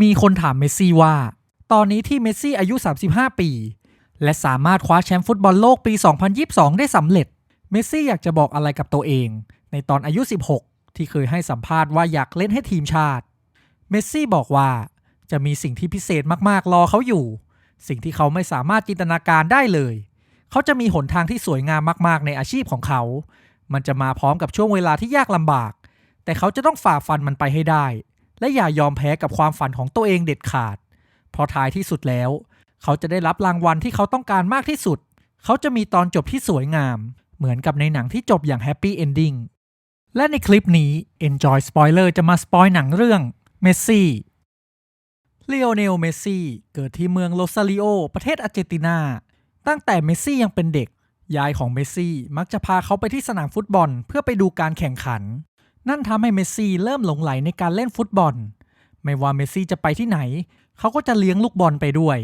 มีคนถามเมสซี่ว่า ตอนนี้ที่เมสซี่อายุ 35 ปี และสามารถคว้าแชมป์ฟุตบอลโลกปี 2022 ได้สำเร็จ เมสซี่อยากจะบอกอะไรกับตัวเอง ในตอนอายุ 16 ที่เคยให้สัมภาษณ์ว่าอยากเล่นให้ทีมชาติ เมสซี่บอกว่าจะมีสิ่งที่พิเศษมากๆ รอเขาอยู่ สิ่งที่เขาไม่สามารถจินตนาการได้เลย เขาจะมีหนทางที่สวยงามมากๆ ในอาชีพของเขา มันจะมาพร้อมกับช่วงเวลาที่ยากลำบาก แต่เขาจะต้องฝ่าฟันมันไปให้ได้ และอย่ายอมแพ้กับความฝันของตัวเองเด็ดขาด เพราะท้ายที่สุดแล้ว เขาจะได้รับรางวัลที่เขาต้องการมากที่สุด เขาจะมีตอนจบที่สวยงาม เหมือนกับในหนังที่จบอย่างแฮปปี้เอนดิ้งและในคลิปนี้ Enjoy Spoiler จะมาสปอยหนังเรื่องเมสซี่เลโอเนลเมสซี่เกิดที่เมืองโรซาริโอ ประเทศอาร์เจนตินา ตั้งแต่เมสซี่ยังเป็นเด็ก ยายของเมสซี่มักจะพาเขาไปที่สนามฟุตบอลเพื่อไปดูการแข่งขัน นั่นทำให้เมสซี่เริ่มหลงไหลในการเล่นฟุตบอล ไม่ว่าเมสซี่จะไปที่ไหน เขาก็จะเลี้ยงลูกบอลไปด้วย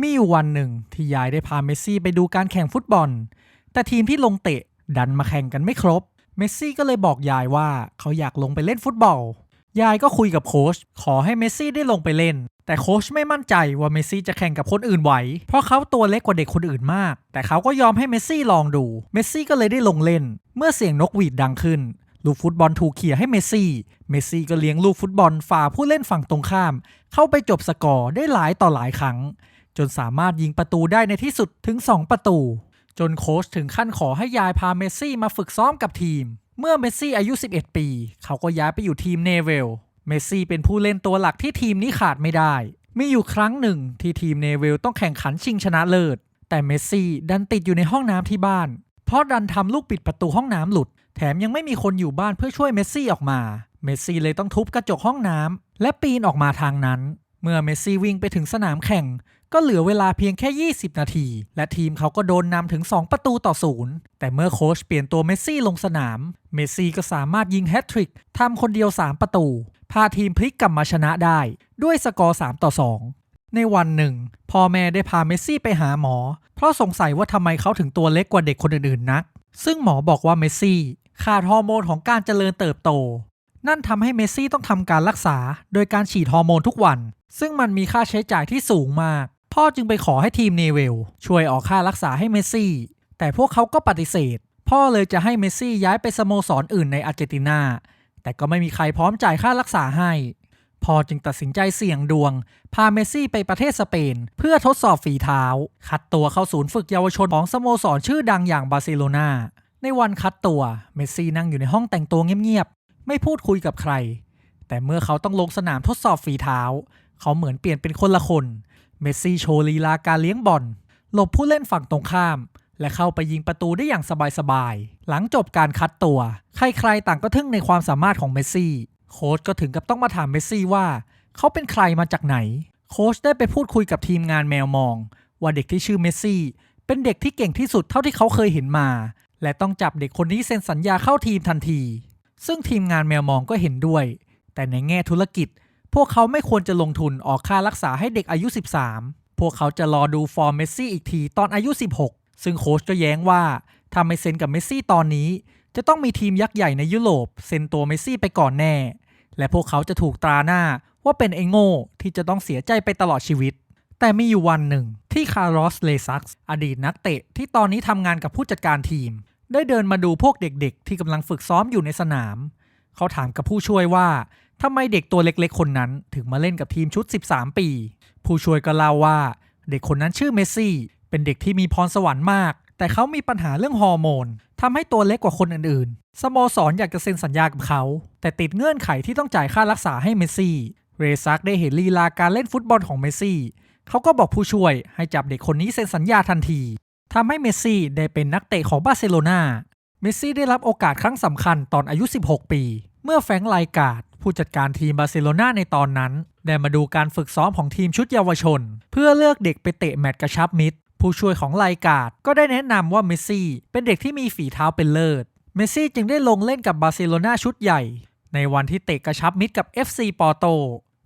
มีอยู่วันหนึ่งที่ยายได้พาเมสซี่ไปดูการแข่งฟุตบอล แต่ทีมที่ลงเตะดันมาแข่งกันไม่ครบ เมสซี่ก็เลยบอกยายว่าเขาอยากลงไปเล่นฟุตบอล ยายก็คุยกับโค้ชขอให้เมสซี่ได้ลงไปเล่น แต่โค้ชไม่มั่นใจว่าเมสซี่จะแข่งกับคนอื่นไหว เพราะเขาตัวเล็กกว่าเด็กคนอื่นมาก แต่เขาก็ยอมให้เมสซี่ลองดู เมสซี่ก็เลยได้ลงเล่น เมื่อเสียงนกหวีดดังขึ้น ลูกฟุตบอลถูกเขี่ยให้เมสซี่ เมสซี่ก็เลี้ยงลูกฟุตบอลฝ่าผู้เล่นฝั่งตรงข้าม เข้าไปจบสกอร์ได้หลายต่อหลายครั้ง จนสามารถยิงประตูได้ในที่สุดถึง 2 ประตู จนโค้ชถึงขั้นขอให้ยายพาเมสซี่มาฝึกซ้อมกับทีม เมื่อเมสซี่อายุ 11 ปี เขาก็ย้ายไปอยู่ทีมเนเวล เมสซี่เป็นผู้เล่นตัวหลักที่ทีมนี้ขาดไม่ได้ มีอยู่ครั้งหนึ่งที่ทีมเนเวลต้องแข่งขันชิงชนะเลิศ แต่เมสซี่ดันติดอยู่ในห้องน้ำที่บ้าน เพราะดันทำลูกปิดประตูห้องน้ำหลุด แถมยังไม่มีคนอยู่บ้านเพื่อช่วยเมสซี่ออกมา เมสซี่เลยต้องทุบกระจกห้องน้ำและปีนออกมาทางนั้น เมื่อเมสซี่วิ่งไปถึงสนามแข่ง ก็เหลือเวลาเพียงแค่ 20 นาที และทีมเขาก็โดนนำถึง 2 ประตูต่อศูนย์แต่เมื่อโค้ชเปลี่ยนตัวเมสซี่ลงสนาม เมสซี่ก็สามารถยิงแฮตทริกทำคนเดียว 3 ประตู พาทีมพลิกกลับมาชนะได้ ด้วยสกอร์ 3 ต่อ 2ในวันหนึ่ง พ่อแม่ได้พาเมสซี่ไปหาหมอ เพราะสงสัยว่าทำไมเขาถึงตัวเล็กกว่าเด็กคนอื่นๆนัก ซึ่งหมอบอกว่าเมสซี่ ขาดฮอร์โมนของการเจริญเติบโต นั่นทำให้เมสซี่ต้องทำการรักษา โดยการฉีดฮอร์โมนทุกวัน ซึ่งมันมีค่าใช้จ่ายที่สูงมาก พ่อจึงไปขอให้ทีมเนเวล ช่วยออกค่ารักษาให้เมสซี่ แต่พวกเขาก็ปฏิเสธ พ่อเลยจะให้เมสซี่ย้ายไปสโมสรออื่นในอาร์เจนตินา แต่ก็ไม่มีใครพร้อมจ่ายค่ารักษาให้พ่อจึงตัดสินใจเสี่ยงดวง พาเมสซี่ไปประเทศสเปน เพื่อทดสอบฝีเท้า คัดตัวเข้าศูนย์ฝึกเยาวชนของสโมสรชื่อดังอย่างบาร์เซโลนา ในวันคัดตัวเมสซี่นั่งอยู่ในห้องแต่งตัวเงียบๆ ไม่พูดคุยกับใคร แต่เมื่อเขาต้องลงสนามทดสอบฝีเท้า เขาเหมือนเปลี่ยนเป็นคนละคน เมสซี่โชว์ลีลาการเลี้ยงบอลหลบผู้เล่นฝั่งตรงข้าม และเข้าไปยิงประตูได้อย่างสบายๆ หลังจบการคัดตัว ใครๆต่างก็ทึ่งในความสามารถของเมสซี่ โค้ชก็ถึงกับต้องมาถามเมสซี่ว่า เขาเป็นใครมาจากไหน โค้ชได้ไปพูดคุยกับทีมงานแมวมอง ว่าเด็กที่ชื่อเมสซี่เป็นเด็กที่เก่งที่สุดเท่าที่เขาเคยเห็นมา และต้องจับเด็กคนนี้เซ็นสัญญาเข้าทีมทันที ซึ่งทีมงานแมวมองก็เห็นด้วย แต่ในแง่ธุรกิจ พวกเขาไม่ควรจะลงทุนออกค่ารักษาให้เด็กอายุ 13 พวกเขาจะรอดูฟอร์มเมสซี่อีกทีตอนอายุ 16 ซึ่งโค้ชก็แย้งว่าถ้าไม่เซ็นกับเมสซี่ตอนนี้ จะต้องมีทีมยักษ์ใหญ่ในยุโรปเซ็นตัวเมสซี่ไปก่อนแน่ และพวกเขาจะถูกตราหน้าว่าเป็นไอ้โง่ที่จะต้องเสียใจไปตลอดชีวิต แต่มีอยู่วันหนึ่งที่คาร์ลอสเลซักส์อดีตนักเตะที่ตอนนี้ทำงานกับผู้จัดการทีม ได้เดินมาดูพวกเด็กๆ ที่กำลังฝึกซ้อมอยู่ในสนาม เขาถามกับผู้ช่วยว่าทำไมเด็กตัวเล็กๆ คนนั้นถึงมาเล่นกับทีมชุด 13 ปี ผู้ช่วยก็เล่าว่า เด็กคนนั้นชื่อเมสซี่ เป็นเด็กที่มีพรสวรรค์มาก แต่เขามีปัญหาเรื่องฮอร์โมนทำให้ตัวเล็กกว่าคนอื่นๆ สโมสรอยากจะเซ็นสัญญากับเขา แต่ติดเงื่อนไขที่ต้องจ่ายค่ารักษาให้เมสซี่ เรซักได้เห็นลีลาการเล่นฟุตบอลของเมสซี่ เขาก็บอกผู้ช่วยให้จับเด็กคนนี้เซ็นสัญญาทันที ทำให้เมสซี่ได้เป็นนักเตะของบาร์เซโลนาเมสซี่ได้รับโอกาสครั้งสำคัญตอนอายุ 16 ปี เมื่อแฟรงไลกาดผู้จัดการทีมบาร์เซโลนาในตอนนั้น ได้มาดูการฝึกซ้อมของทีมชุดเยาวชน เพื่อเลือกเด็กไปเตะแมตช์กระชับมิตร ผู้ช่วยของไลกาดก็ได้แนะนำว่าเมสซี่เป็นเด็กที่มีฝีเท้าเป็นเลิศ เมสซี่จึงได้ลงเล่นกับบาร์เซโลนาชุดใหญ่ ในวันที่เตะกระชับมิตรกับ FC ปอร์โต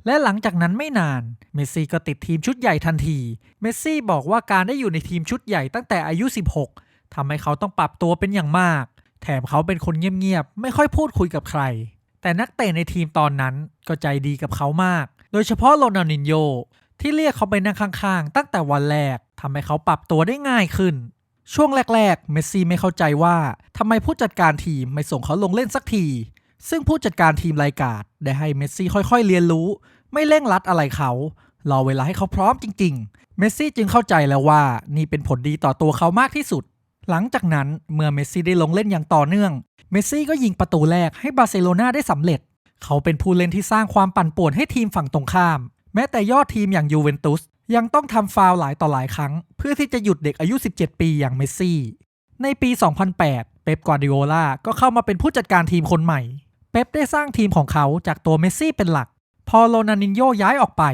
และหลังจากนั้นไม่นาน เมสซี่ก็ติดทีมชุดใหญ่ทันที เมสซี่บอกว่าการได้อยู่ในทีมชุดใหญ่ตั้งแต่อายุ 16ทำให้เขาต้องปรับตัวเป็นอย่างมาก แถมเขาเป็นคนเงียบๆ ไม่ค่อยพูดคุยกับใคร แต่นักเตะในทีมตอนนั้นก็ใจดีกับเขามาก โดยเฉพาะโรนัลดินโยที่เรียกเขาไปนั่งข้างๆ ตั้งแต่วันแรกทำให้เขาปรับตัวได้ง่ายขึ้น ช่วงแรกๆ เมสซี่ไม่เข้าใจว่าทำไมผู้จัดการทีมไม่ส่งเขาลงเล่นสักที ซึ่งผู้จัดการทีมรายการได้ให้เมสซี่ค่อยๆ เรียนรู้ ไม่เร่งรัดอะไรเขารอเวลาให้เขาพร้อมจริง ๆ เมสซี่จึงเข้าใจแล้วว่านี่เป็นผลดีต่อตัวเขามากที่สุด หลังจากนั้นเมื่อเมสซี่ได้ลงเล่นอย่างต่อเนื่อง เมสซี่ก็ยิงประตูแรกให้บาร์เซโลนาได้สำเร็จ เขาเป็นผู้เล่นที่สร้างความปั่นป่วนให้ทีมฝั่งตรงข้าม แม้แต่ยอดทีมอย่างยูเวนตุสยังต้องทำฟาวล์หลายต่อหลายครั้ง เพื่อที่จะหยุดเด็กอายุ 17 ปีอย่างเมสซี่ ในปี 2008 เป๊ป กวาร์ดิโอลา ก็เข้ามาเป็นผู้จัดการทีมคนใหม่ เป๊ปได้สร้างทีมของเขาจากตัวเมสซี่เป็นหลัก พอโรนัลดินโยย้ายออกไป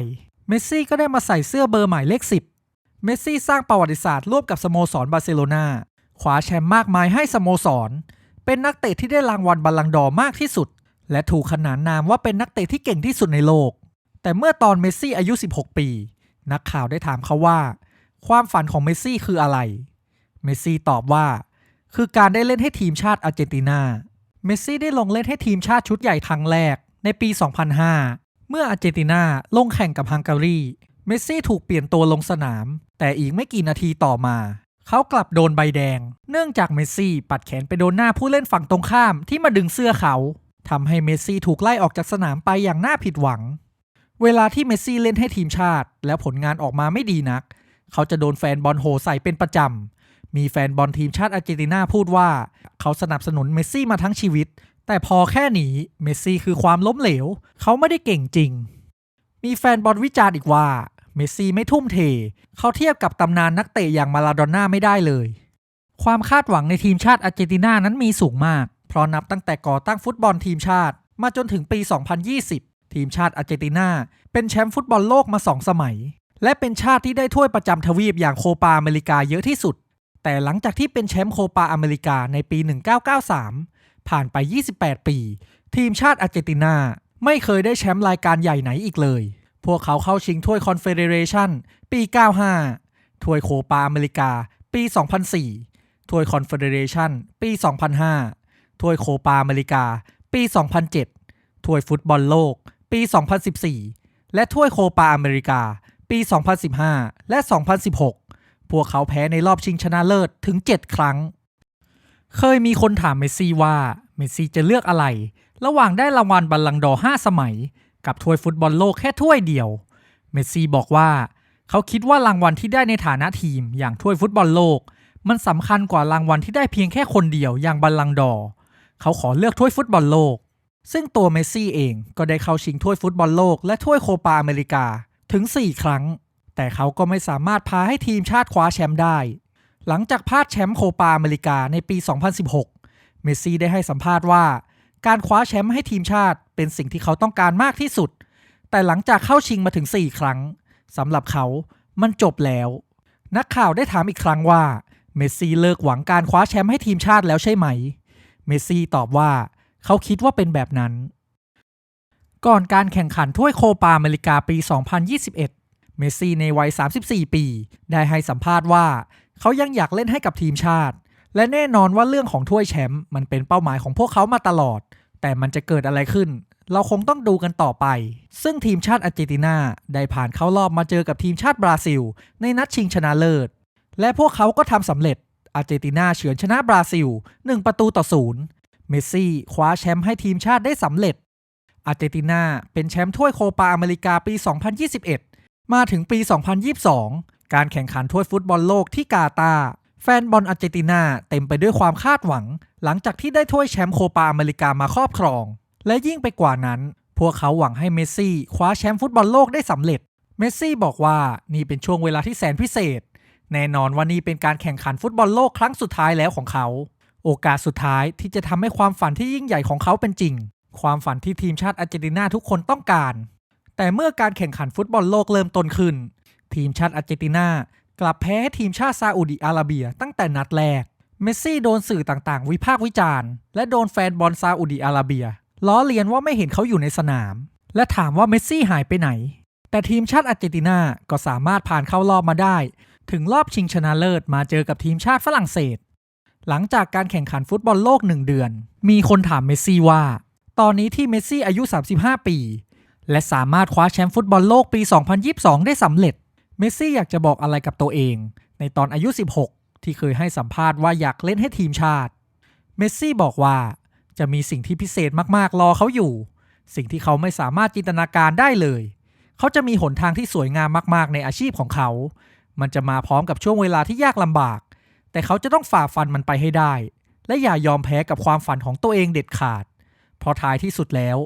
เมสซี่ก็ได้มาใส่เสื้อเบอร์หมายเลข 10 เมสซี่สร้างประวัติศาสตร์ร่วมกับสโมสรบาร์เซโลนาคว้าแชมป์มากมายให้สโมสร เป็นนักเตะที่ได้รางวัลบัลลังดอร์มากที่สุด และถูกขนานนามว่าเป็นนักเตะที่เก่งที่สุดในโลก แต่เมื่อตอนเมสซี่อายุ 16 ปี นักข่าวได้ถามเขาว่า ความฝันของเมสซี่คืออะไร เมสซี่ตอบว่า คือการได้เล่นให้ทีมชาติอาร์เจนตินา เมสซี่ได้ลงเล่นให้ทีมชาติชุดใหญ่ครั้งแรกในปี 2005 เมื่ออาร์เจนตินาลงแข่งกับฮังการี เมสซี่ถูกเปลี่ยนตัวลงสนาม แต่อีกไม่กี่นาทีต่อมา เขากลับโดนใบแดง เนื่องจากเมสซี่ปัดแขนไปโดนหน้าผู้เล่นฝั่งตรงข้ามที่มาดึงเสื้อเขาทำให้เมสซี่ถูกไล่ออกจากสนามไปอย่างน่าผิดหวัง เวลาที่เมสซี่เล่นให้ทีมชาติ แล้วผลงานออกมาไม่ดีนัก เขาจะโดนแฟนบอลโหใส่เป็นประจำมีแฟนบอลทีมชาติอาร์เจนตินาพูดว่า เขาสนับสนุนเมสซี่มาทั้งชีวิต แต่พอแค่นี้เมสซี่คือความล้มเหลว เขาไม่ได้เก่งจริง มีแฟนบอลวิจารณ์อีกว่า เมสซี่ไม่ทุ่มเท เขาเทียบกับตำนานนักเตะอย่างมาลาโดน่าไม่ได้เลย ความคาดหวังในทีมชาติอาร์เจนตินานั้นมีสูงมาก เพราะนับตั้งแต่ก่อตั้งฟุตบอลทีมชาติ มาจนถึงปี 2020 ทีมชาติอาร์เจนตินาเป็นแชมป์ฟุตบอลโลกมาสองสมัย และเป็นชาติที่ได้ถ้วยประจำทวีปอย่างโคปาอเมริกาเยอะที่สุดแต่หลังจากที่เป็นแชมป์โคปาอเมริกาในปี 1993 ผ่านไป 28 ปี ทีมชาติอาร์เจนตินา ไม่เคยได้แชมป์รายการใหญ่ไหนอีกเลย พวกเขาเข้าชิงถ้วยคอนเฟเดเรชันปี 95 ถ้วยโคปาอเมริกา ปี 2004 ถ้วยคอนเฟเดเรชันปี 2005 ถ้วยโคปาอเมริกา ปี 2007 ถ้วยฟุตบอลโลก ปี 2014 และถ้วยโคปาอเมริกา ปี 2015 และ 2016 พวกเขาแพ้ในรอบชิงชนะเลิศถึง 7 ครั้ง เคยมีคนถามเมสซี่ว่าเมสซี่จะเลือกอะไร ระหว่างได้รางวัลบัลลังดอร์5สมัย กับถ้วยฟุตบอลโลกแค่ถ้วยเดียว เมสซี่บอกว่า เขาคิดว่ารางวัลที่ได้ในฐานะทีมอย่างถ้วยฟุตบอลโลก มันสำคัญกว่ารางวัลที่ได้เพียงแค่คนเดียวอย่างบัลลังดอร์เขาขอเลือกถ้วยฟุตบอลโลก ซึ่งตัวเมสซี่เองก็ได้เข้าชิงถ้วยฟุตบอลโลกและถ้วยโคปาอเมริกาถึง 4 ครั้ง แต่เขาก็ไม่สามารถพาให้ทีมชาติคว้าแชมป์ได้ หลังจากพลาดแชมป์โคปาอเมริกาในปี 2016 เมสซี่ได้ให้สัมภาษณ์ว่า การคว้าแชมป์ให้ทีมชาติเป็นสิ่งที่เขาต้องการมากที่สุด แต่หลังจากเข้าชิงมาถึง 4 ครั้งสำหรับเขามันจบแล้ว นักข่าวได้ถามอีกครั้งว่า เมสซี่เลิกหวังการคว้าแชมป์ให้ทีมชาติแล้วใช่ไหม เมสซี่ตอบว่า เขาคิดว่าเป็นแบบนั้น ก่อนการแข่งขันถ้วยโคปาอเมริกาปี 2021 เมสซี่ในวัย 34 ปี ได้ให้สัมภาษณ์ว่า เขายังอยากเล่นให้กับทีมชาติ และแน่นอนว่าเรื่องของถ้วยแชมป์มันเป็นเป้าหมายของพวกเขามาตลอด แต่มันจะเกิดอะไรขึ้น เราคงต้องดูกันต่อไป ซึ่งทีมชาติอาร์เจนตินาได้ผ่านเข้ารอบมาเจอกับทีมชาติบราซิล ในนัดชิงชนะเลิศ และพวกเขาก็ทำสำเร็จอาร์เจนตินาเฉือนชนะบราซิล 1 ประตูต่อศูนย์เมสซี่คว้าแชมป์ให้ทีมชาติได้สำเร็จ อาร์เจนตินาเป็นแชมป์ถ้วยโคปาอเมริกาปี 2021 มาถึงปี 2022 การแข่งขันถ้วยฟุตบอลโลกที่กาตาแฟนบอลอาร์เจนตินาเต็มไปด้วยความคาดหวัง หลังจากที่ได้ถ้วยแชมป์โคปาอเมริกามาครอบครอง และยิ่งไปกว่านั้น พวกเขาหวังให้เมสซี่คว้าแชมป์ฟุตบอลโลกได้สำเร็จ เมสซี่บอกว่านี่เป็นช่วงเวลาที่แสนพิเศษ แน่นอนว่านี่เป็นการแข่งขันฟุตบอลโลกครั้งสุดท้ายแล้วของเขา โอกาสสุดท้ายที่จะทำให้ความฝันที่ยิ่งใหญ่ของเขาเป็นจริง ความฝันที่ทีมชาติอาร์เจนตินาทุกคนต้องการ แต่เมื่อการแข่งขันฟุตบอลโลกเริ่มต้นขึ้น ทีมชาติอาร์เจนตินากลับแพ้ให้ทีมชาติซาอุดิอาระเบีย ตั้งแต่นัดแรก เมสซี่โดนสื่อต่างๆ วิพากษ์วิจารณ์ และโดนแฟนบอลซาอุดิอาระเบีย ล้อเลียนว่าไม่เห็นเขาอยู่ในสนาม และถามว่าเมสซี่หายไปไหน แต่ทีมชาติอาร์เจนตินาก็สามารถผ่านเข้ารอบมาได้ ถึงรอบชิงชนะเลิศมาเจอกับทีมชาติฝรั่งเศส หลังจากการแข่งขันฟุตบอลโลกหนึ่งเดือน มีคนถามเมสซี่ว่า ตอนนี้ที่เมสซี่อายุ 35 ปี และสามารถคว้าแชมป์ฟุตบอลโลกปี 2022 ได้สำเร็จ เมสซี่อยากจะบอกอะไรกับตัวเอง ในตอนอายุ 16 ที่เคยให้สัมภาษณ์ว่าอยากเล่นให้ทีมชาติ เมสซี่บอกว่าจะมีสิ่งที่พิเศษมากๆรอเขาอยู่ สิ่งที่เขาไม่สามารถจินตนาการได้เลย เขาจะมีหนทางที่สวยงามมากๆ ในอาชีพของเขา มันจะมาพร้อมกับช่วงเวลาที่ยากลำบาก แต่เขาจะต้องฝ่าฟันมันไปให้ได้ และอย่ายอมแพ้กับความฝันของตัวเองเด็ดขาด เพราะท้ายที่สุดแล้ว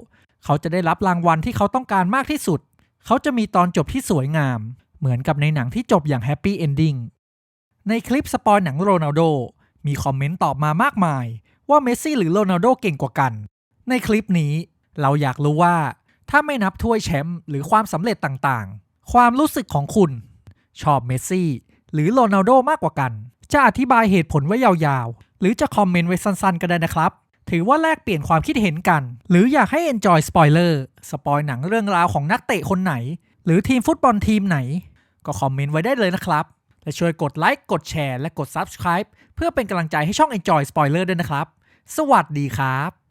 เขาจะได้รับรางวัลที่เขาต้องการมากที่สุด เขาจะมีตอนจบที่สวยงาม เหมือนกับในหนังที่จบอย่างแฮปปี้เอนดิ้งในคลิปสปอยหนังโรนัลโดมีคอมเมนต์ตอบมามากมาย ว่าเมสซี่หรือโรนัลโดเก่งกว่ากัน ในคลิปนี้เราอยากรู้ว่า ถ้าไม่นับถ้วยแชมป์หรือความสำเร็จต่างๆ ความรู้สึกของคุณ ชอบเมสซี่หรือโรนัลโดมากกว่ากัน จะอธิบายเหตุผลไว้ยาวๆ หรือจะคอมเมนต์ไว้สั้นๆ ก็ได้นะครับ ถือว่าแลกเปลี่ยนความคิดเห็นกัน หรืออยากให้ enjoy spoiler สปอยหนังเรื่องราวของนักเตะคนไหน หรือทีมฟุตบอลทีมไหน ก็คอมเมนต์ไว้ได้เลยนะครับ และช่วยกดไลค์กดแชร์และกด subscribe เพื่อเป็นกำลังใจให้ช่อง Enjoy Spoiler ด้วยนะครับ สวัสดีครับ